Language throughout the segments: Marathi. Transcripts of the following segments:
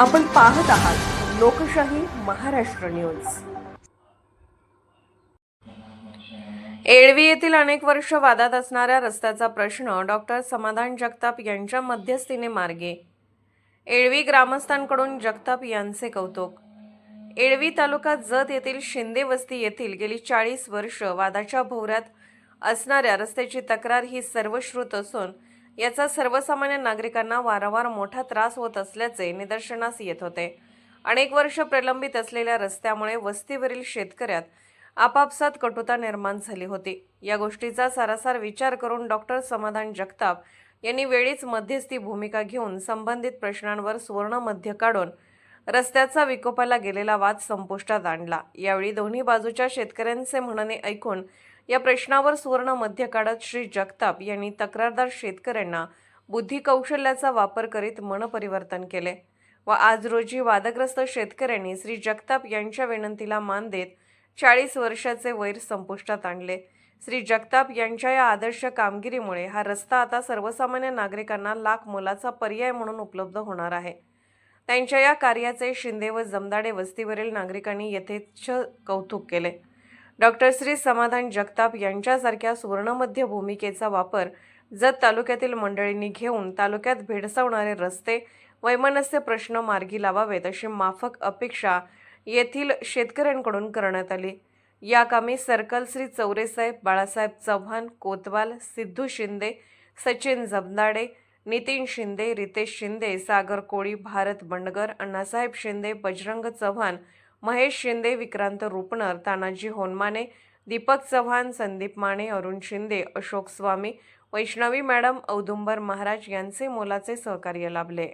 आपण पाहत आहात लोकशाही महाराष्ट्र न्यूज. एळवी येथील अनेक वर्ष वादात असणाऱ्या रस्त्याचा प्रश्न डॉक्टर समाधान जगताप यांच्या मध्यस्थीने मार्गे. एळवी ग्रामस्थांकडून जगताप यांचे कौतुक. एळवी तालुका जत येथील शिंदे वस्ती येथील गेली चाळीस वर्ष वादाच्या भोवऱ्यात असणाऱ्या रस्त्याची तक्रार ही सर्वश्रुत असून याचा सर्वसामान्य नागरिकांना वारंवार मोठा त्रास होत असल्याचे निदर्शनास येत होते. अनेक वर्ष प्रलंबित असलेल्या रस्त्यामुळे वस्तीवरील शेतकऱ्यात आपापसात कटुता निर्माण झाली होती. या गोष्टीचा सारासार विचार करून डॉक्टर समाधान जगताप यांनी वेळीच मध्यस्थी भूमिका घेऊन संबंधित प्रश्नांवर सुवर्ण मध्य काढून रस्त्याचा विकोपाला गेलेला वाद संपुष्टात आणला. यावेळी दोन्ही बाजूच्या शेतकऱ्यांचे म्हणणे ऐकून या प्रश्नावर सुवर्ण मध्य काळात श्री जगताप यांनी तक्रारदार शेतकऱ्यांना बुद्धी कौशल्याचा वापर करीत मनपरिवर्तन केले व आज रोजी वादग्रस्त शेतकऱ्यांनी श्री जगताप यांच्या विनंतीला मान देत चाळीस वर्षाचे वैर संपुष्टात आणले. श्री जगताप यांच्या या आदर्श कामगिरीमुळे हा रस्ता आता सर्वसामान्य नागरिकांना लाख मोलाचा पर्याय म्हणून उपलब्ध होणार आहे. त्यांच्या या कार्याचे शिंदे व जमदाडे वस्तीवरील नागरिकांनी यथेच्छ कौतुक केले. डॉक्टर श्री समाधान जगताप यांच्यासारख्या सुवर्णमध्य भूमिकेचा वापर जत तालुक्यातील मंडळींनी घेऊन तालुक्यात भेडसावणारे रस्ते वैमनस्य प्रश्न मार्गी लावावेत अशी माफक अपेक्षा येथील शेतकऱ्यांकडून करण्यात आली. या कामी सर्कल श्री चौरेसाहेब बाळासाहेब चव्हाण कोतवाल सिद्धू शिंदे सचिन जमदाडे नितीन शिंदे रितेश शिंदे सागर कोळी भारत बंडगर अण्णासाहेब शिंदे बजरंग चव्हाण महेश शिंदे विक्रांत रुपणर तानाजी होनमाने दीपक चव्हाण संदीप माने अरुण शिंदे अशोक स्वामी वैष्णवी मॅडम औदुंबर महाराज यांचे मोलाचे सहकार्य लाभले.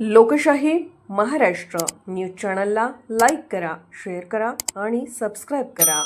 लोकशाही महाराष्ट्र न्यूज चॅनलला लाईक करा शेअर करा आणि सबस्क्राईब करा.